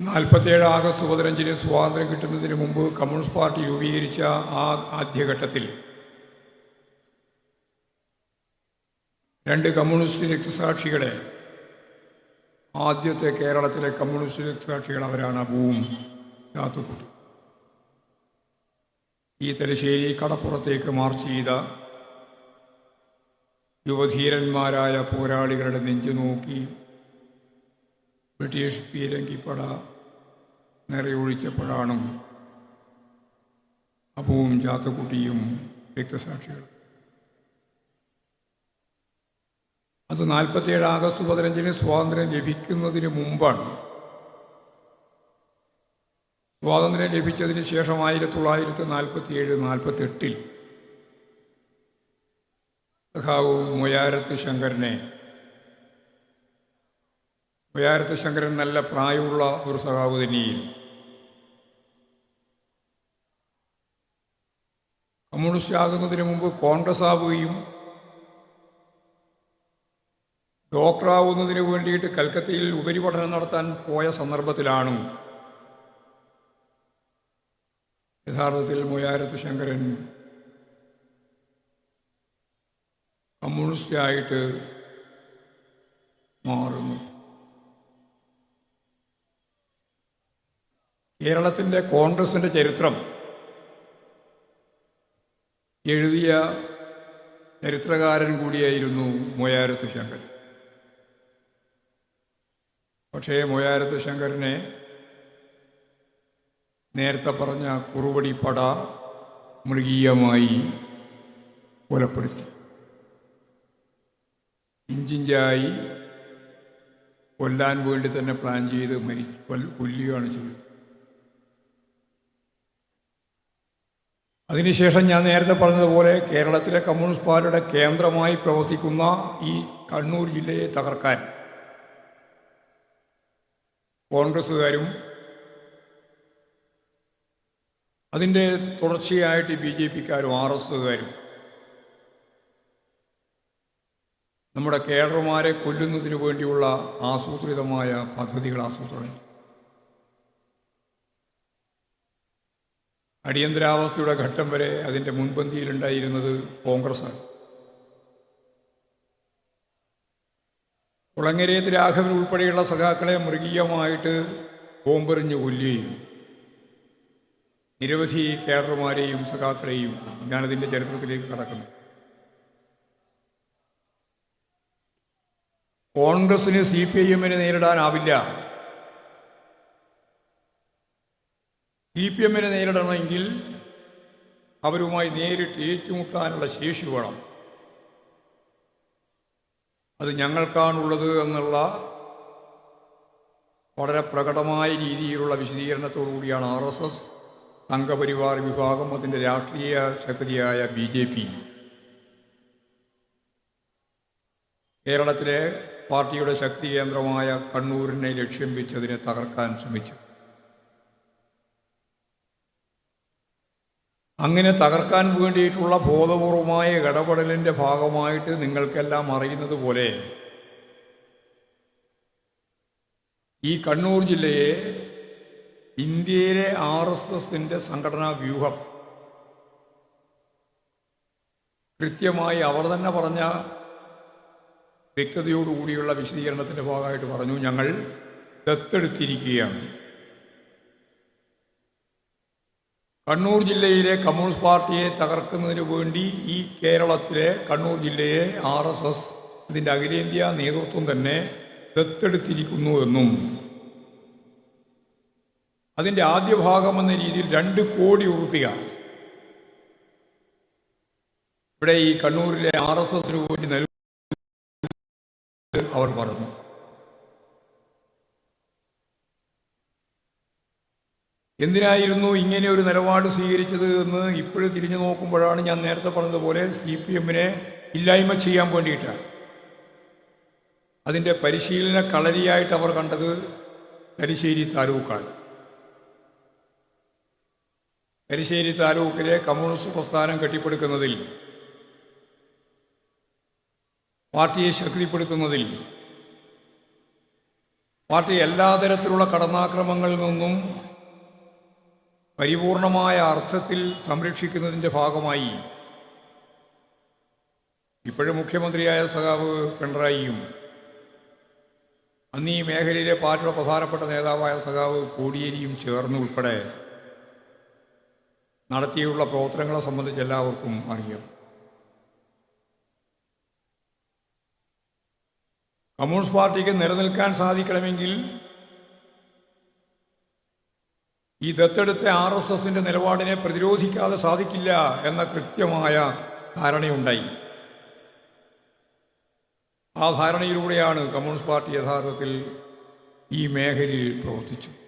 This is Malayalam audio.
നാൽപ്പത്തിയേഴ് ആഗസ്റ്റ് പതിനഞ്ചിന് സ്വാതന്ത്ര്യം കിട്ടുന്നതിന് മുമ്പ് കമ്മ്യൂണിസ്റ്റ് പാർട്ടി രൂപീകരിച്ച ആ ആദ്യഘട്ടത്തിൽ രണ്ട് കമ്മ്യൂണിസ്റ്റ് രക്തസാക്ഷികളെ ആദ്യത്തെ കേരളത്തിലെ കമ്മ്യൂണിസ്റ്റ് രക്തസാക്ഷികൾ അവരാണ് അബുവും ചാത്തുക്കുട്ടി. ഈ തലശ്ശേരി കടപ്പുറത്തേക്ക് മാർച്ച് ചെയ്ത യുവധീരന്മാരായ പോരാളികളുടെ നെഞ്ചു നോക്കി ബ്രിട്ടീഷ് പീരങ്കിപ്പട നിറയൊഴിച്ചപ്പോഴാണ് അപ്പവും ചാത്തക്കുട്ടിയും രക്തസാക്ഷികൾ അത് നാൽപ്പത്തിയേഴ് ആഗസ്റ്റ് പതിനഞ്ചിന് സ്വാതന്ത്ര്യം ലഭിക്കുന്നതിന് മുമ്പാണ്. സ്വാതന്ത്ര്യം ലഭിച്ചതിന് ശേഷം ആയിരത്തി തൊള്ളായിരത്തി നാൽപ്പത്തിയേഴ് നാൽപ്പത്തെട്ടിൽ സഖാവും മൊയാരത്ത് ശങ്കരനെ മൊയാരത്ത് ശങ്കരൻ നല്ല പ്രായമുള്ള ഒരു സഖാവ് തന്നെയായിരുന്നു കമ്മ്യൂണിസ്റ്റ് ആകുന്നതിന് മുമ്പ് കോൺഗ്രസ് ആവുകയും ഡോക്ടറാവുന്നതിന് വേണ്ടിയിട്ട് കൽക്കത്തയിൽ ഉപരിപഠനം നടത്താൻ പോയ സന്ദർഭത്തിലാണ് യഥാർത്ഥത്തിൽ മൊയാരത്ത് ശങ്കരൻ കമ്മ്യൂണിസ്റ്റായിട്ട് മാറുന്നു കേരളത്തിന്റെ കോൺഗ്രസിന്റെ ചരിത്രം എഴുതിയ ചരിത്രകാരൻ കൂടിയായിരുന്നു മൊയാരത്ത് ശങ്കർ പക്ഷേ മൊയാരത്ത് ശങ്കരനെ നേരത്തെ പറഞ്ഞ കുറുവടി പട മൃഗീയമായി കൊലപ്പെടുത്തി. ഇഞ്ചിഞ്ചായി കൊല്ലാൻ വേണ്ടി തന്നെ പ്ലാൻ ചെയ്ത് മരി കൊല്ലുകയാണ് ചെയ്തത്. അതിനുശേഷം ഞാൻ നേരത്തെ പറഞ്ഞതുപോലെ കേരളത്തിലെ കമ്മ്യൂണിസ്റ്റ് പാർട്ടിയുടെ കേന്ദ്രമായി പ്രവർത്തിക്കുന്ന ഈ കണ്ണൂർ ജില്ലയെ തകർക്കാൻ കോൺഗ്രസ്സുകാരും അതിന്റെ തുടർച്ചയായിട്ട് ബി ജെ പിക്കാരും ആർ എസ്സുകാരും നമ്മുടെ കേഡർമാരെ കൊല്ലുന്നതിന് വേണ്ടിയുള്ള ആസൂത്രിതമായ പദ്ധതികൾ ആസൂത്രണം അടിയന്തരാവസ്ഥയുടെ ഘട്ടം വരെ അതിന്റെ മുൻപന്തിയിലുണ്ടായിരുന്നത് കോൺഗ്രസ്സാണ്. കുളങ്ങരേത്ത് രാഘവൻ ഉൾപ്പെടെയുള്ള സഖാക്കളെ മൃഗീയമായിട്ട് ബോംബെറിഞ്ഞ് കൊല്ലുകയും നിരവധി കേഡർമാരെയും സഖാക്കളെയും ഞാനതിന്റെ ചരിത്രത്തിലേക്ക് കടക്കുന്നു. കോൺഗ്രസിന് സി പി ഐ എമ്മിനെ നേരിടാനാവില്ല. സി പി എമ്മിനെ നേരിടണമെങ്കിൽ അവരുമായി നേരിട്ട് ഏറ്റുമുട്ടാനുള്ള ശേഷി വേണം. അത് ഞങ്ങൾക്കാണുള്ളത് എന്നുള്ള വളരെ പ്രകടമായ രീതിയിലുള്ള വിശദീകരണത്തോടു കൂടിയാണ് ആർ എസ് എസ് സംഘപരിവാർ വിഭാഗം അതിന്റെ രാഷ്ട്രീയ ശക്തിയായ ബി ജെ പി. കേരളത്തിലെ പാർട്ടിയുടെ ശക്തി കേന്ദ്രമായ കണ്ണൂരിനെ ലക്ഷ്യം വെച്ചതിനെ തകർക്കാൻ ശ്രമിച്ചു അങ്ങനെ തകർക്കാൻ വേണ്ടിയിട്ടുള്ള ബോധപൂർവമായ ഇടപെടലിന്റെ ഭാഗമായിട്ട് നിങ്ങൾക്കെല്ലാം അറിയുന്നത് പോലെ ഈ കണ്ണൂർ ജില്ലയെ ഇന്ത്യയിലെ ആർ എസ് എസിന്റെ സംഘടനാ വ്യൂഹം കൃത്യമായി അവർ തന്നെ പറഞ്ഞ വ്യക്തതയോടുകൂടിയുള്ള വിശദീകരണത്തിന്റെ ഭാഗമായിട്ട് പറഞ്ഞു. ഞങ്ങൾ ദത്തെടുത്തിരിക്കുകയാണ്. കണ്ണൂർ ജില്ലയിലെ കമ്മ്യൂണിസ്റ്റ് പാർട്ടിയെ തകർക്കുന്നതിന് വേണ്ടി ഈ കേരളത്തിലെ കണ്ണൂർ ജില്ലയെ ആർ എസ് എസ് അതിന്റെ അഖിലേന്ത്യാ നേതൃത്വം തന്നെ ദത്തെടുത്തിരിക്കുന്നു എന്നും. അതിന്റെ ആദ്യ ഭാഗം എന്ന രീതിയിൽ രണ്ട് കോടി ഉറുപ്പിക. ഇവിടെ ഈ കണ്ണൂരിലെ ആർ എസ് എസിന് വേണ്ടി നൽകും അവർ പറഞ്ഞു. എന്തിനായിരുന്നു ഇങ്ങനെ ഒരു നിലപാട് സ്വീകരിച്ചത് എന്ന് ഇപ്പോഴും തിരിഞ്ഞു നോക്കുമ്പോഴാണ് ഞാൻ നേരത്തെ പറഞ്ഞതുപോലെ സി പി എമ്മിനെ ഇല്ലായ്മ ചെയ്യാൻ വേണ്ടിയിട്ടാണ്. അതിന്റെ പരിശീലന കളരിയായിട്ട് അവർ കണ്ടത് തലശ്ശേരി താലൂക്കാണ്. തലശ്ശേരി താലൂക്കിലെ കമ്മ്യൂണിസ്റ്റ് പ്രസ്ഥാനം കെട്ടിപ്പടുക്കുന്നതിൽ പാർട്ടിയെ ശക്തിപ്പെടുത്തുന്നതിൽ പാർട്ടി എല്ലാ തരത്തിലുള്ള കടന്നാക്രമങ്ങളിൽ നിന്നും പരിപൂർണമായ അർത്ഥത്തിൽ സംരക്ഷിക്കുന്നതിന്റെ ഭാഗമായി ഇപ്പോഴും മുഖ്യമന്ത്രിയായ സഖാവ് പിണറായിയും അന്ന് ഈ മേഖലയിലെ പാർട്ടിയുടെ പ്രധാനപ്പെട്ട നേതാവായ സഖാവ് കോടിയേരിയും ചേർന്ന് ഉൾപ്പെടെ നടത്തിയുള്ള പ്രവർത്തനങ്ങളെ സംബന്ധിച്ച് എല്ലാവർക്കും അറിയാം. കമ്മ്യൂണിസ്റ്റ് പാർട്ടിക്ക് നിലനിൽക്കാൻ സാധിക്കണമെങ്കിൽ ഈ ദത്തെടുത്ത ആർ എസ് എസിന്റെ നിലപാടിനെ പ്രതിരോധിക്കാതെ സാധിക്കില്ല എന്ന കൃത്യമായ ധാരണയുണ്ടായി. ആ ധാരണയിലൂടെയാണ് കമ്മ്യൂണിസ്റ്റ് പാർട്ടി യഥാർത്ഥത്തിൽ ഈ മേഖലയിൽ പ്രവർത്തിച്ചത്.